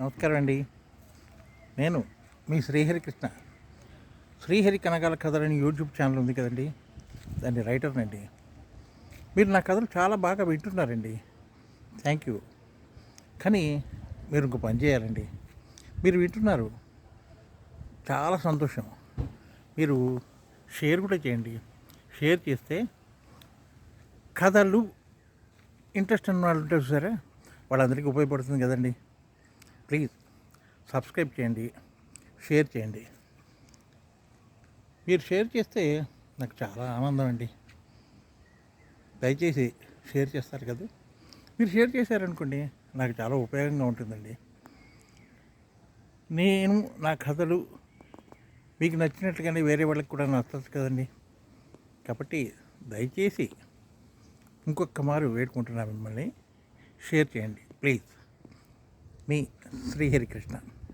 నమస్కారం అండి. నేను మీ శ్రీహరికృష్ణ. శ్రీహరి కనకాల కథలు అని యూట్యూబ్ ఛానల్ ఉంది కదండి. దాన్ని రైటర్నండి మీరు నా కథలు చాలా బాగా వింటున్నారండి. Thank you. కానీ మీరు ఇంకో పని చేయాలండి. మీరు వింటున్నారు. చాలా సంతోషం. మీరు షేర్ కూడా చేయండి. షేర్ చేస్తే కథలు ఇంట్రెస్ట్ ఉన్న వాళ్ళు ఉంటారు సరే వాళ్ళందరికీ ఉపయోగపడుతుంది కదండి. ప్లీజ్ సబ్స్క్రైబ్ చేయండి షేర్ చేయండి. మీరు షేర్ చేస్తే నాకు చాలా ఆనందం అండి. దయచేసి షేర్ చేస్తారు కదా. మీరు షేర్ చేశారనుకోండి నాకు చాలా ఉపయోగంగా ఉంటుందండి. నేను నా కథలు మీకు నచ్చినట్లుగానే వేరే వాళ్ళకి కూడా నచ్చదు కదండి. కాబట్టి దయచేసి ఇంకొక మారు వేడుకుంటున్నా మిమ్మల్ని. షేర్ చేయండి ప్లీజ్. మీ శ్రీహరికృష్ణ